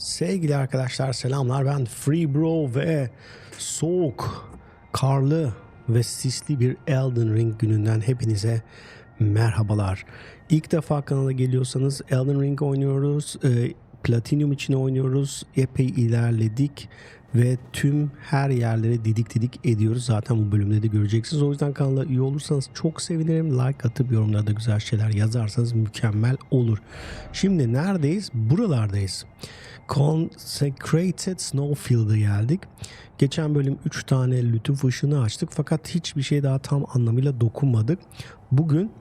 Sevgili arkadaşlar selamlar ben Free Bro ve soğuk, karlı ve sisli bir Elden Ring gününden hepinize merhabalar. İlk defa kanala geliyorsanız Elden Ring oynuyoruz. Ee, Platinum için oynuyoruz. Epey ilerledik ve tüm her yerlere didik didik ediyoruz. Zaten bu bölümde de göreceksiniz. O yüzden kanala üye olursanız çok sevinirim. Like atıp yorumlarda güzel şeyler yazarsanız mükemmel olur. Şimdi neredeyiz? Buralardayız. Consecrated Snowfield'a geldik. Geçen bölüm 3 tane lütuf ışını açtık fakat hiçbir şey daha tam anlamıyla dokunmadık. Bugün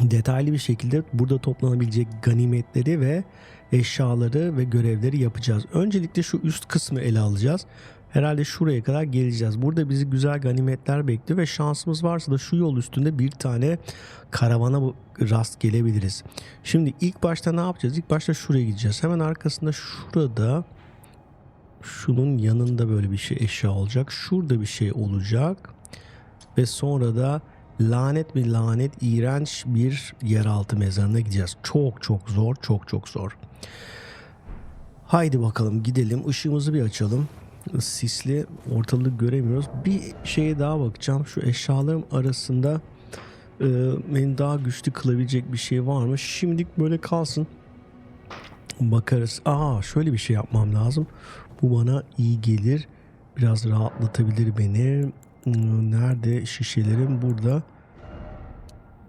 detaylı bir şekilde burada toplanabilecek ganimetleri ve eşyaları ve görevleri yapacağız. Öncelikle şu üst kısmı ele alacağız. Herhalde şuraya kadar geleceğiz. Burada bizi güzel ganimetler bekliyor ve şansımız varsa da şu yol üstünde bir tane karavana rast gelebiliriz. Şimdi ilk başta ne yapacağız? İlk başta şuraya gideceğiz. Hemen arkasında şurada şunun yanında böyle bir şey eşya olacak. Şurada bir şey olacak. Ve sonra da lanet bir lanet iğrenç bir yeraltı mezarına gideceğiz. Çok çok zor, çok çok zor. Haydi bakalım gidelim. Işığımızı bir açalım. Sisli ortalığı göremiyoruz. Bir şeye daha bakacağım. Şu eşyalarım arasında e, beni daha güçlü kılabilecek bir şey var mı? Şimdilik böyle kalsın. Bakarız. Aa şöyle bir şey yapmam lazım. Bu bana iyi gelir. Biraz rahatlatabilir beni. Hmm, Nerede şişelerim? Burada.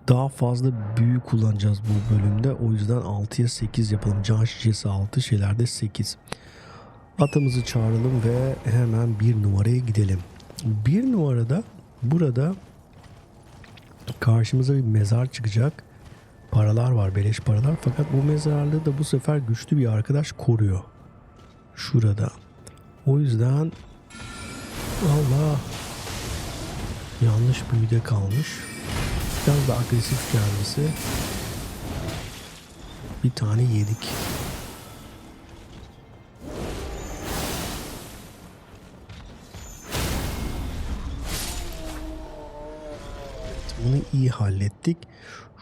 Daha fazla büyü kullanacağız bu bölümde. O yüzden 6'ya 8 yapalım. Can şişesi 6 şeylerde 8. Atımızı çağıralım ve hemen bir numaraya gidelim. Bir numarada burada karşımıza bir mezar çıkacak. Paralar var, beleş paralar. Fakat bu mezarlığı da bu sefer güçlü bir arkadaş koruyor. Şurada. O yüzden Allah yanlış büyüde kalmış. Biraz da agresif kendisi. Bir tane yedik. Bunu iyi hallettik.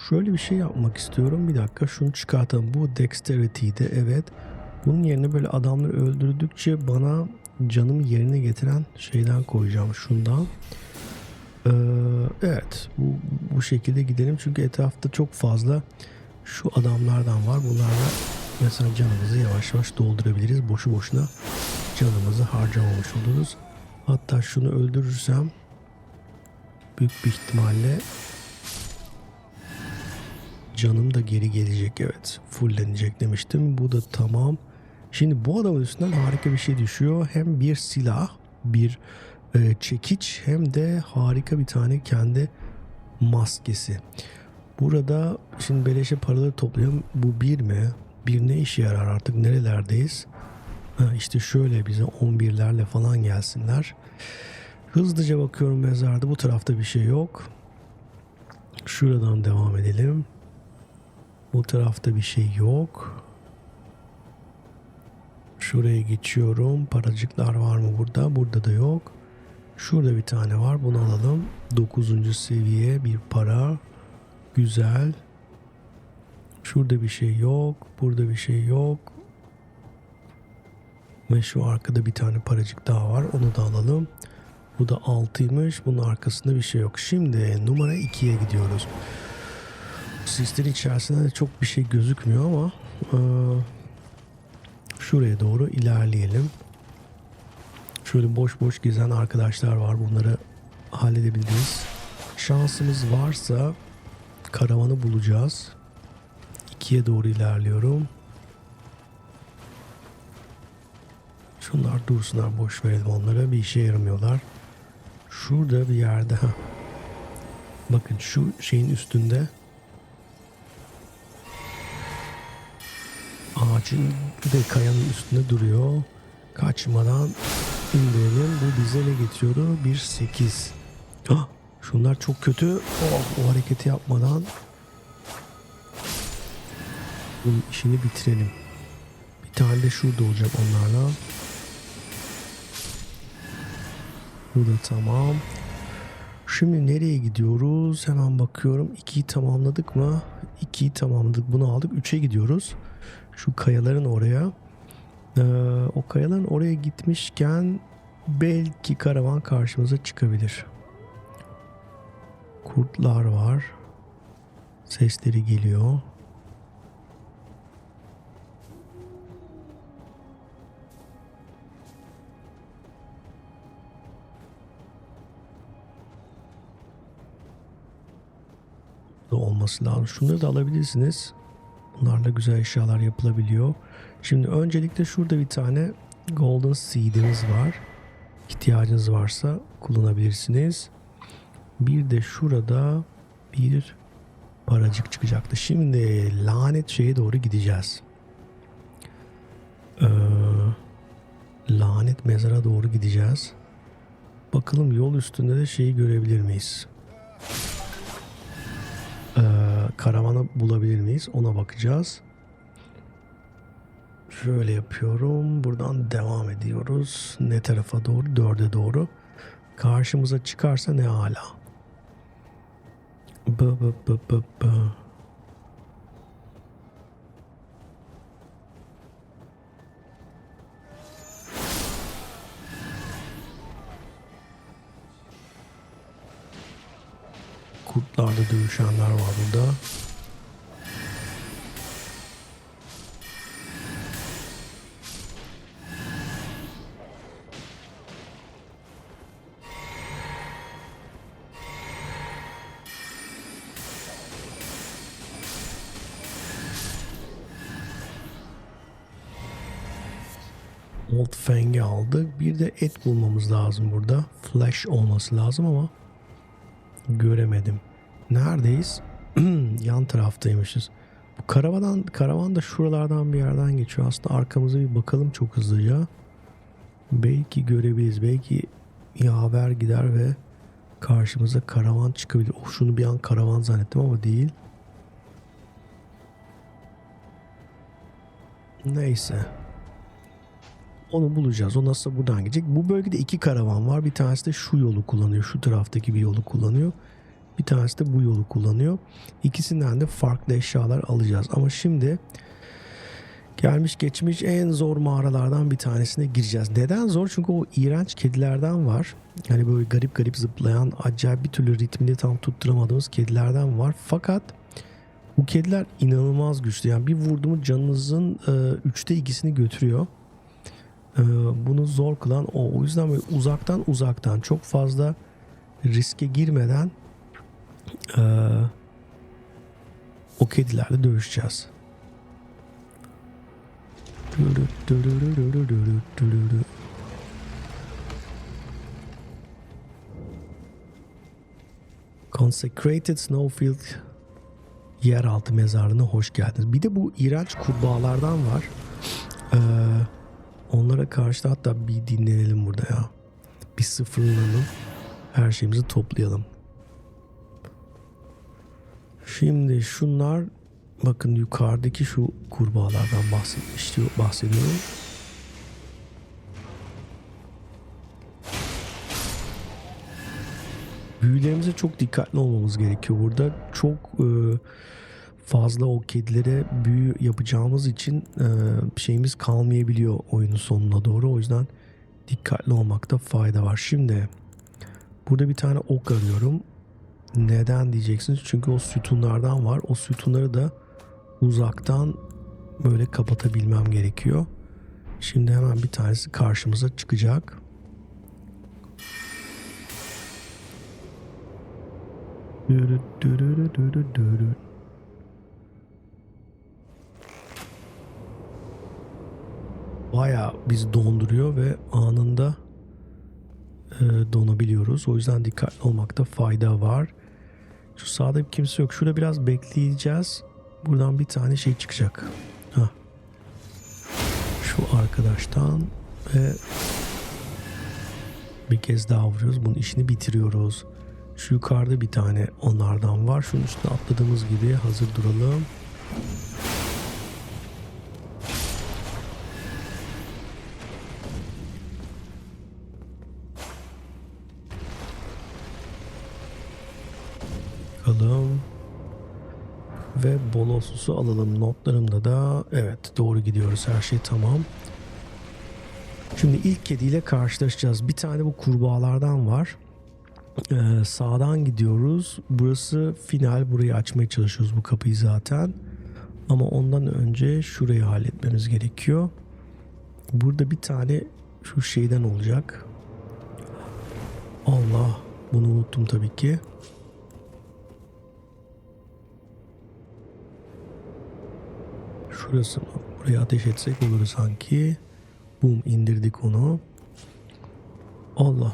Şöyle bir şey yapmak istiyorum. Bir dakika şunu çıkartalım. Bu dexterity'di evet. Bunun yerine böyle adamları öldürdükçe bana canımı yerine getiren şeyden koyacağım. Şundan. Ee, evet bu, bu şekilde gidelim. Çünkü etrafta çok fazla şu adamlardan var. Bunlarla mesela canımızı yavaş yavaş doldurabiliriz. Boşu boşuna canımızı harcamamış oluruz. Hatta şunu öldürürsem büyük bir ihtimalle canım da geri gelecek evet. Fullenecek demiştim. Bu da tamam. Şimdi bu adamın üstünden harika bir şey düşüyor. Hem bir silah, bir e, çekiç hem de harika bir tane kendi maskesi. Burada şimdi beleşe paraları toplayalım. Bu bir mi? Bir ne işe yarar artık nerelerdeyiz? Ha, işte şöyle bize 11'lerle falan gelsinler. Hızlıca bakıyorum mezarda bu tarafta bir şey yok. Şuradan devam edelim. Bu tarafta bir şey yok. Şuraya geçiyorum. Paracıklar var mı burada? Burada da yok. Şurada bir tane var. Bunu alalım. 9. seviye bir para. Güzel. Şurada bir şey yok. Burada bir şey yok. Ve şu arkada bir tane paracık daha var. Onu da alalım. Bu da 6'ymış. Bunun arkasında bir şey yok. Şimdi numara 2'ye gidiyoruz. Sislerin içerisinde de çok bir şey gözükmüyor ama eee, şuraya doğru ilerleyelim. Şöyle boş boş gezen arkadaşlar var. Bunları halledebiliriz. Şansımız varsa karavanı bulacağız. İkiye doğru ilerliyorum. Şunlar dursunlar boş verelim onlara bir işe yaramıyorlar. Şurada bir yerde ha. Bakın şu şeyin üstünde ağacın ve kayanın üstünde duruyor. Kaçmadan indirelim. Bu bize ne getiriyordu? Bir 8. Ah, şunlar çok kötü. Oh, o hareketi yapmadan bunun işini bitirelim. Bir tane de şurada olacak onlarla. Bu da tamam. Şimdi nereye gidiyoruz? Hemen bakıyorum. 2'yi tamamladık mı? 2'yi tamamladık. Bunu aldık. 3'e gidiyoruz. Şu kayaların oraya. Ee, o kayaların oraya gitmişken belki karavan karşımıza çıkabilir. Kurtlar var. Sesleri geliyor. Olması lazım. Şunları da alabilirsiniz. Bunlarla güzel eşyalar yapılabiliyor. Şimdi öncelikle şurada bir tane Golden Seed'imiz var. İhtiyacınız varsa kullanabilirsiniz. Bir de şurada bir paracık çıkacaktı. Şimdi lanet şeye doğru gideceğiz. Ee, lanet mezara doğru gideceğiz. Bakalım yol üstünde de şeyi görebilir miyiz? Karavanı bulabilir miyiz? Ona bakacağız. Şöyle yapıyorum. Buradan devam ediyoruz. Ne tarafa doğru? Dörde doğru. Karşımıza çıkarsa ne hala. Bı bı bı bı bı. Kurtlarla dövüşenler var burada. Old Fang'i aldık. Bir de et bulmamız lazım burada. Flash olması lazım ama göremedim. Neredeyiz? Yan taraftaymışız. Bu karavan, karavan da şuralardan bir yerden geçiyor. Aslında arkamıza bir bakalım çok hızlıca. Belki görebiliriz. Belki yaver gider ve karşımıza karavan çıkabilir. Oh, şunu bir an karavan zannettim ama değil. Neyse. Onu bulacağız. O nasıl buradan gidecek. Bu bölgede iki karavan var. Bir tanesi de şu yolu kullanıyor. Şu taraftaki bir yolu kullanıyor. Bir tanesi de bu yolu kullanıyor. İkisinden de farklı eşyalar alacağız. Ama şimdi gelmiş geçmiş en zor mağaralardan bir tanesine gireceğiz. Neden zor? Çünkü o iğrenç kedilerden var. Yani böyle garip garip zıplayan, acayip bir türlü ritmini tam tutturamadığımız kedilerden var. Fakat bu kediler inanılmaz güçlü. Yani bir vurdu mu canınızın e, üçte ikisini götürüyor. E, bunu zor kılan o. O yüzden böyle uzaktan uzaktan çok fazla riske girmeden e, o kedilerle dövüşeceğiz. Consecrated Snowfield yeraltı mezarlığına hoş geldiniz. Bir de bu iğrenç kurbağalardan var. Ee, onlara karşı da hatta bir dinlenelim burada ya. Bir sıfırlanalım. Her şeyimizi toplayalım. Şimdi şunlar bakın yukarıdaki şu kurbağalardan bahsetmiş bahsediyorum. Büyülerimize çok dikkatli olmamız gerekiyor burada. Çok e, fazla o kedilere büyü yapacağımız için e, şeyimiz kalmayabiliyor oyunun sonuna doğru. O yüzden dikkatli olmakta fayda var. Şimdi burada bir tane ok arıyorum. Neden diyeceksiniz? Çünkü o sütunlardan var. O sütunları da uzaktan böyle kapatabilmem gerekiyor. Şimdi hemen bir tanesi karşımıza çıkacak. Baya biz donduruyor ve anında e, donabiliyoruz. O yüzden dikkatli olmakta fayda var. Şu sağda bir kimse yok. Şurada biraz bekleyeceğiz. Buradan bir tane şey çıkacak. Hah. Şu arkadaştan ve bir kez daha vuruyoruz. Bunun işini bitiriyoruz. Şu yukarıda bir tane onlardan var. Şunun üstüne atladığımız gibi hazır duralım. Boloslusu alalım. Notlarımda da evet doğru gidiyoruz. Her şey tamam. Şimdi ilk kediyle karşılaşacağız. Bir tane bu kurbağalardan var. Ee, sağdan gidiyoruz. Burası final. Burayı açmaya çalışıyoruz bu kapıyı zaten. Ama ondan önce şurayı halletmemiz gerekiyor. Burada bir tane şu şeyden olacak. Allah bunu unuttum tabii ki. Şurası mı? Buraya ateş etsek olur sanki. Bum indirdik onu. Allah.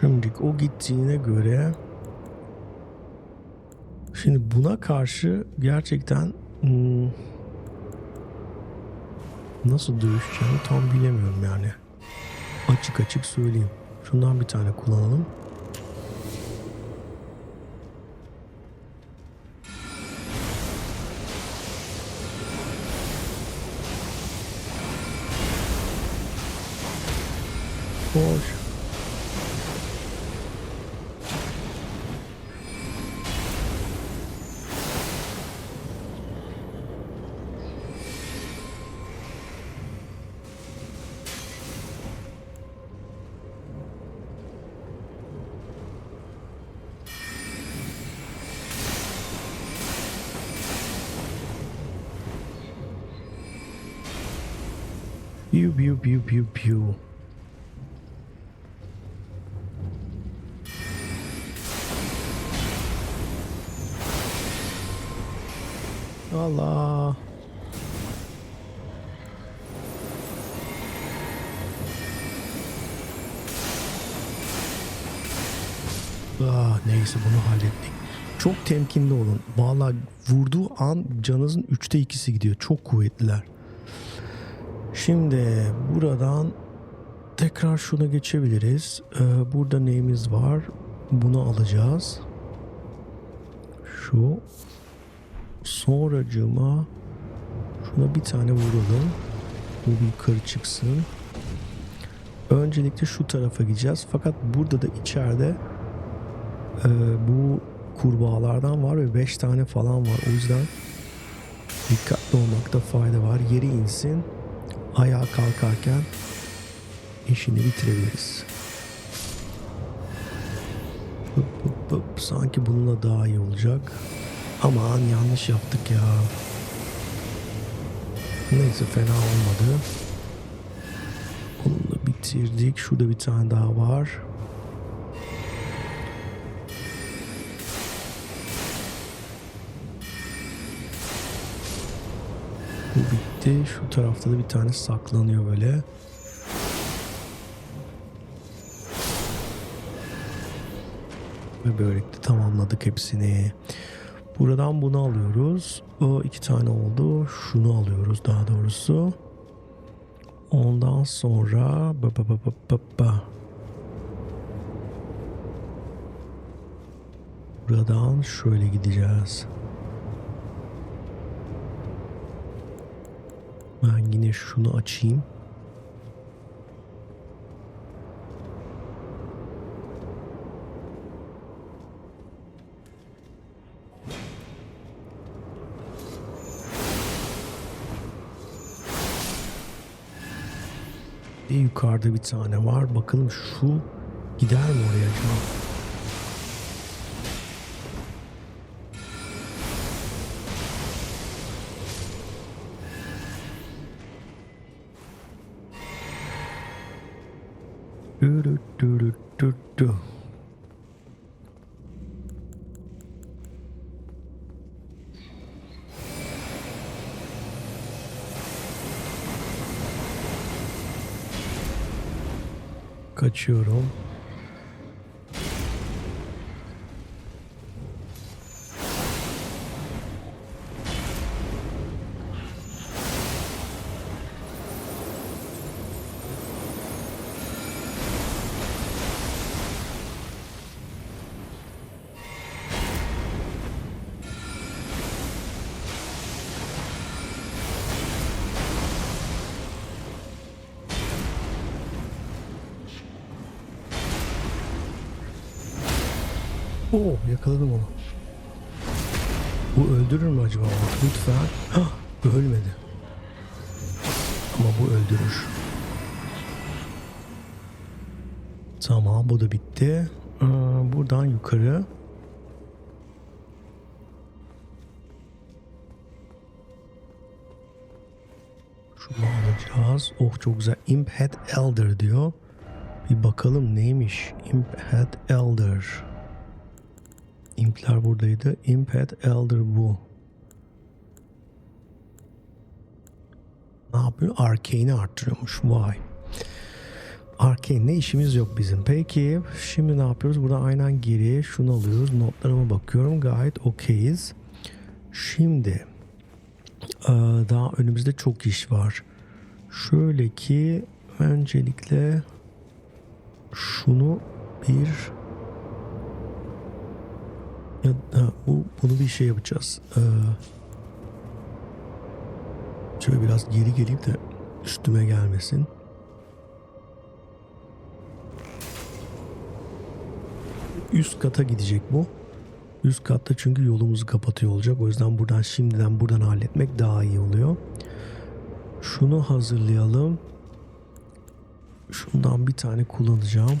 Şimdi o gittiğine göre buna karşı gerçekten hmm, nasıl dövüşeceğimi tam bilemiyorum yani. Açık açık söyleyeyim. Şundan bir tane kullanalım. Hoş. Piu piu piu piu piu. Allah. Ah, neyse bunu hallettik. Çok temkinli olun. Vallahi vurduğu an canınızın üçte ikisi gidiyor. Çok kuvvetliler. Şimdi buradan tekrar şuna geçebiliriz. Ee, burada neyimiz var? Bunu alacağız. Şu. Sonracığıma şuna bir tane vuralım. Bu bir yukarı çıksın. Öncelikle şu tarafa gideceğiz. Fakat burada da içeride e, bu kurbağalardan var ve 5 tane falan var. O yüzden dikkatli olmakta fayda var. Yeri insin ayağa kalkarken işini bitirebiliriz. Hıp hıp hıp. Sanki bununla daha iyi olacak. Aman yanlış yaptık ya. Neyse fena olmadı. Onu da bitirdik. Şurada bir tane daha var. Bu bitti. Şu tarafta da bir tane saklanıyor böyle. Ve böylelikle tamamladık hepsini. Buradan bunu alıyoruz. O iki tane oldu. Şunu alıyoruz daha doğrusu. Ondan sonra ba ba ba ba ba. Buradan şöyle gideceğiz. Ben yine şunu açayım. Bir yukarıda bir tane var. Bakalım şu gider mi oraya acaba? Kaçıyorum. Oo yakaladım onu. Bu öldürür mü acaba? Lütfen. Hah, ölmedi. Ama bu öldürür. Tamam bu da bitti. Ee, buradan yukarı. Şunu alacağız. Oh çok güzel. Imp Head Elder diyor. Bir bakalım neymiş. Imp Head Elder. Imp'ler buradaydı. Imp Head Elder bu. Ne yapıyor? Arcane'i arttırıyormuş. Vay. Arcane ne işimiz yok bizim. Peki şimdi ne yapıyoruz? Burada aynen geri şunu alıyoruz. Notlarıma bakıyorum. Gayet okeyiz. Şimdi daha önümüzde çok iş var. Şöyle ki öncelikle şunu bir ya ha, bu bunu bir şey yapacağız. Ee, şöyle biraz geri geleyim de üstüme gelmesin. Üst kata gidecek bu. Üst katta çünkü yolumuzu kapatıyor olacak. O yüzden buradan şimdiden buradan halletmek daha iyi oluyor. Şunu hazırlayalım. Şundan bir tane kullanacağım.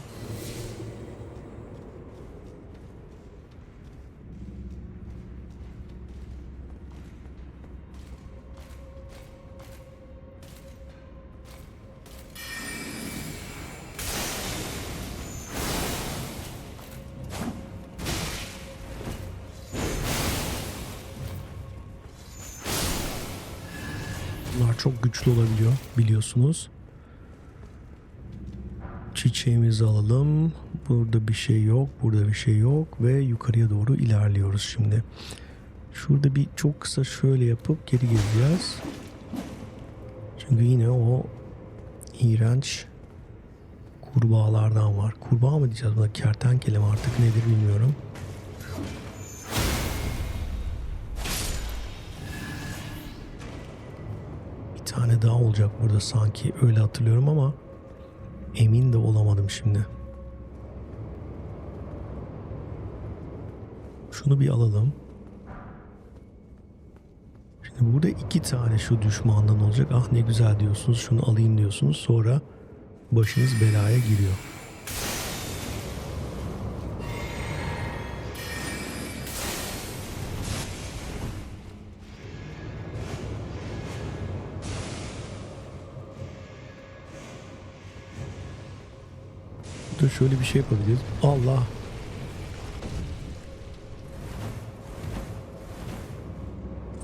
Güçlü olabiliyor biliyorsunuz. Çiçeğimizi alalım. Burada bir şey yok. Burada bir şey yok. Ve yukarıya doğru ilerliyoruz şimdi. Şurada bir çok kısa şöyle yapıp geri geleceğiz. Çünkü yine o iğrenç kurbağalardan var. Kurbağa mı diyeceğiz buna? Kertenkele mi artık nedir bilmiyorum. Tane daha olacak burada sanki öyle hatırlıyorum ama emin de olamadım şimdi. Şunu bir alalım. Şimdi burada iki tane şu düşmandan olacak. Ah ne güzel diyorsunuz. Şunu alayım diyorsunuz. Sonra başınız belaya giriyor. Şöyle bir şey yapabiliriz. Allah.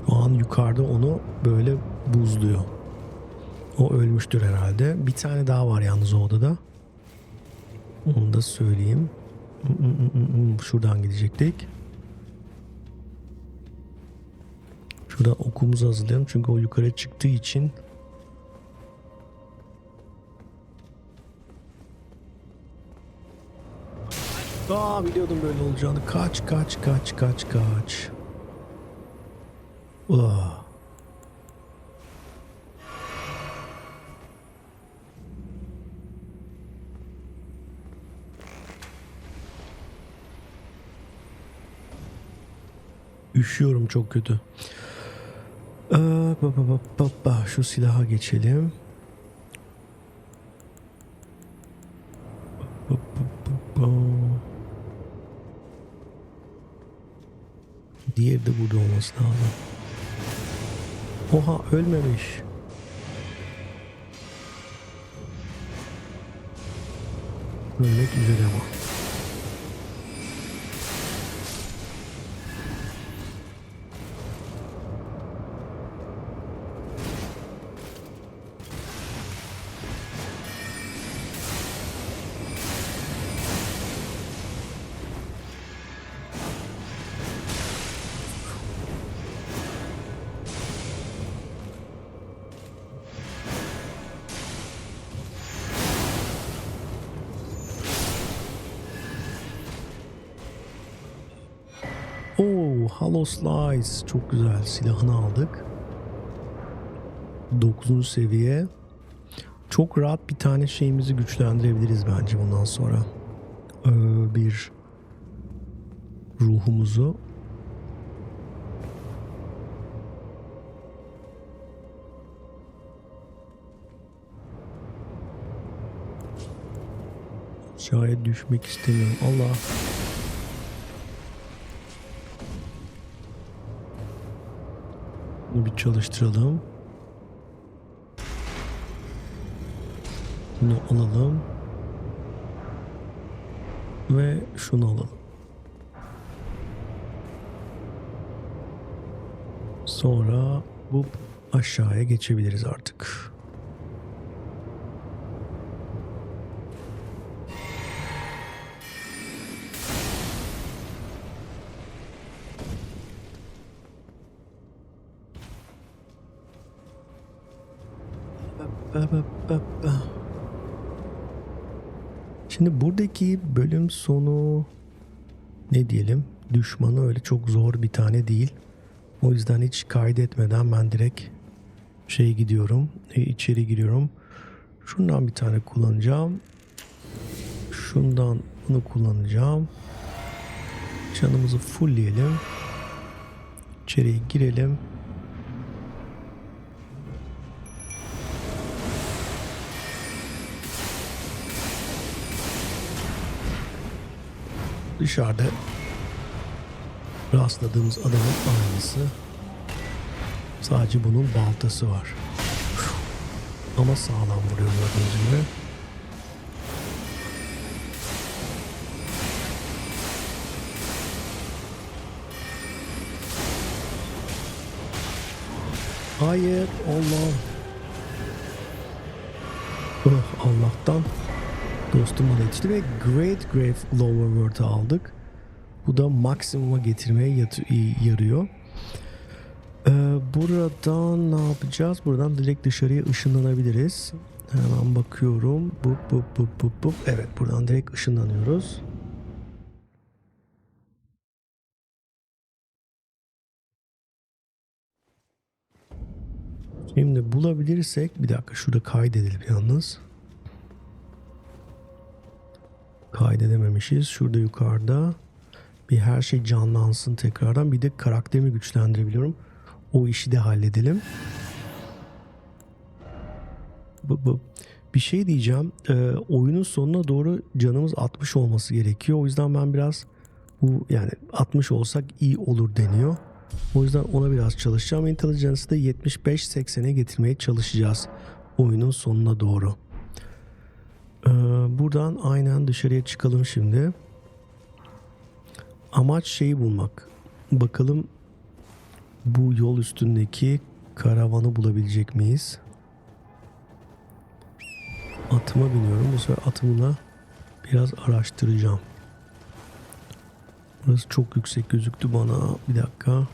Şu an yukarıda onu böyle buzluyor. O ölmüştür herhalde. Bir tane daha var yalnız o odada. Onu da söyleyeyim. Şuradan gidecektik. Şuradan okumuzu hazırlayalım. Çünkü o yukarı çıktığı için Aa biliyordum böyle olacağını. Kaç kaç kaç kaç kaç. Aa. Üşüyorum çok kötü. Aa, ba, ba, ba, ba, ba. Şu silaha geçelim. Ba, ba, ba, ba. Diğeri de burada olması lazım. Oha ölmemiş. Ölmek üzere ama. Oo, Hollow Slice. Çok güzel. Silahını aldık. 9. seviye. Çok rahat bir tane şeyimizi güçlendirebiliriz bence bundan sonra. Ee, bir ruhumuzu. Aşağıya düşmek istemiyorum. Allah. Bir çalıştıralım. Bunu alalım. Ve şunu alalım. Sonra bu aşağıya geçebiliriz artık. Şimdi buradaki bölüm sonu ne diyelim düşmanı öyle çok zor bir tane değil. O yüzden hiç kaydetmeden ben direkt şey gidiyorum e, içeri giriyorum. Şundan bir tane kullanacağım. Şundan bunu kullanacağım. Canımızı fullleyelim. İçeriye girelim. Dışarıda rastladığımız adamın aynısı. Sadece bunun baltası var. Ama sağlam vuruyor gördüğünüz. Hayır Allah. Oh, Allah'tan dostum bana yetişti ve Great Grave Lower World'ı aldık. Bu da maksimuma getirmeye yarıyor. Ee, buradan ne yapacağız? Buradan direkt dışarıya ışınlanabiliriz. Hemen bakıyorum. Bup bup bup bup bup. Evet buradan direkt ışınlanıyoruz. Şimdi bulabilirsek bir dakika şurada kaydedelim yalnız. Kaydedememişiz. Şurada yukarıda bir her şey canlansın tekrardan. Bir de karakterimi güçlendirebiliyorum. O işi de halledelim. Bu, bu. Bir şey diyeceğim. Ee, oyunun sonuna doğru canımız 60 olması gerekiyor. O yüzden ben biraz bu yani 60 olsak iyi olur deniyor. O yüzden ona biraz çalışacağım. Intelligence'ı da 75-80'e getirmeye çalışacağız oyunun sonuna doğru. Ee, buradan aynen dışarıya çıkalım şimdi. Amaç şeyi bulmak. Bakalım bu yol üstündeki karavanı bulabilecek miyiz? Atıma biniyorum. Bu sefer atımla biraz araştıracağım. Burası çok yüksek gözüktü bana. Bir dakika.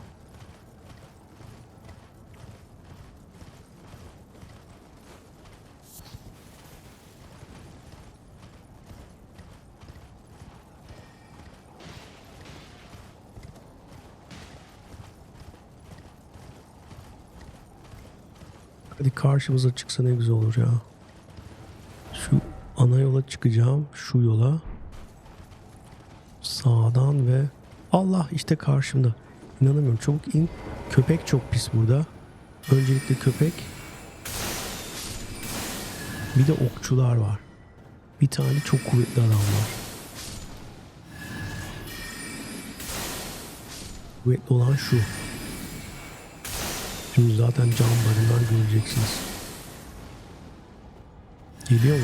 Karşımıza çıksa ne güzel olur ya. Şu ana yola çıkacağım. Şu yola. Sağdan ve Allah işte karşımda. İnanamıyorum. Çabuk in. Köpek çok pis burada. Öncelikle köpek. Bir de okçular var. Bir tane çok kuvvetli adam var. Kuvvetli olan şu. Şimdi zaten can barından göreceksiniz. Geliyor mu?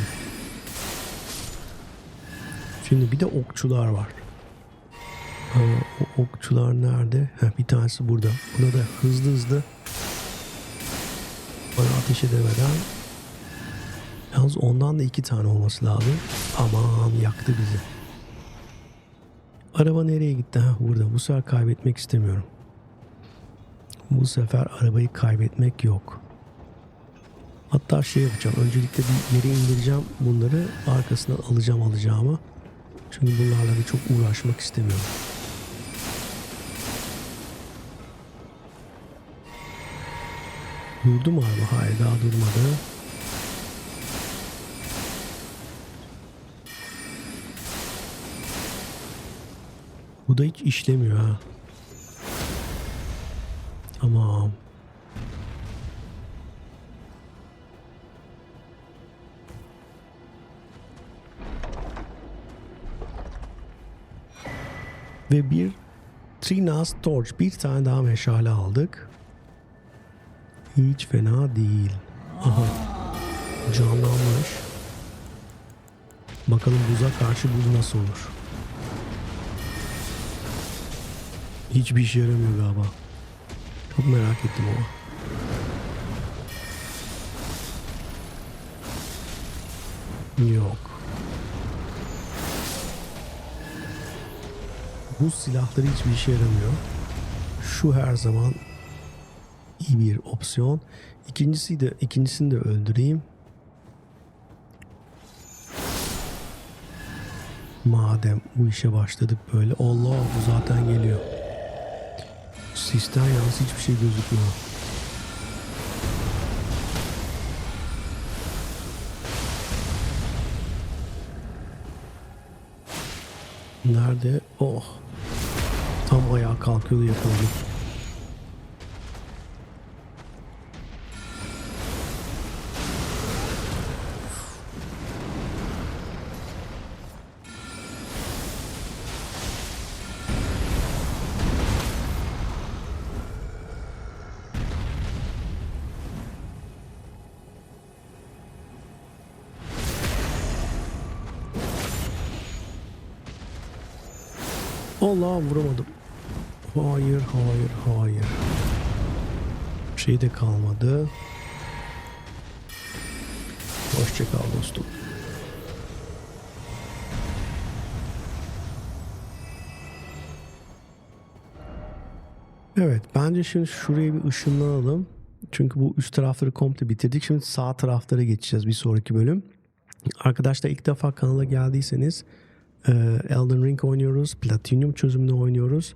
Şimdi bir de okçular var. Aa, o okçular nerede? Heh, bir tanesi burada. Buna da hızlı hızlı bana ateş edemeden yalnız ondan da iki tane olması lazım. Aman yaktı bizi. Araba nereye gitti? Ha, burada. Bu sefer kaybetmek istemiyorum. Bu sefer arabayı kaybetmek yok. Hatta şey yapacağım. Öncelikle bir yere indireceğim bunları. Arkasından alacağım alacağımı. Çünkü bunlarla da çok uğraşmak istemiyorum. Durdu mu araba? Hayır daha durmadı. Bu da hiç işlemiyor ha. Tamam. Ve bir Trinas Torch bir tane daha meşale aldık. Hiç fena değil. Aha. Canlanmış. Bakalım buza karşı buz nasıl olur. Hiçbir işe yaramıyor galiba. Çok merak ettim ama. Yok. Bu silahları hiçbir işe yaramıyor. Şu her zaman iyi bir opsiyon. İkincisi de ikincisini de öldüreyim. Madem bu işe başladık böyle. Allah bu zaten geliyor. Sisten yalnız hiçbir şey gözükmüyor. Nerede? Oh. Tam ayağa kalkıyordu yakaladım. Allah vuramadım. Hayır, hayır, hayır. Şey de kalmadı. Hoşça kal dostum. Evet, bence şimdi şuraya bir ışınlanalım. Çünkü bu üst tarafları komple bitirdik. Şimdi sağ taraflara geçeceğiz bir sonraki bölüm. Arkadaşlar ilk defa kanala geldiyseniz Elden Ring oynuyoruz. Platinum çözümünü oynuyoruz.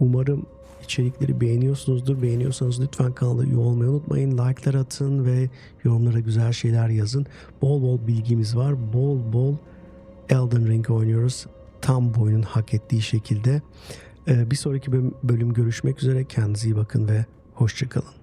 Umarım içerikleri beğeniyorsunuzdur. Beğeniyorsanız lütfen kanala üye olmayı unutmayın. Like'lar atın ve yorumlara güzel şeyler yazın. Bol bol bilgimiz var. Bol bol Elden Ring oynuyoruz. Tam boyunun hak ettiği şekilde. E, bir sonraki bölüm görüşmek üzere. Kendinize iyi bakın ve hoşçakalın.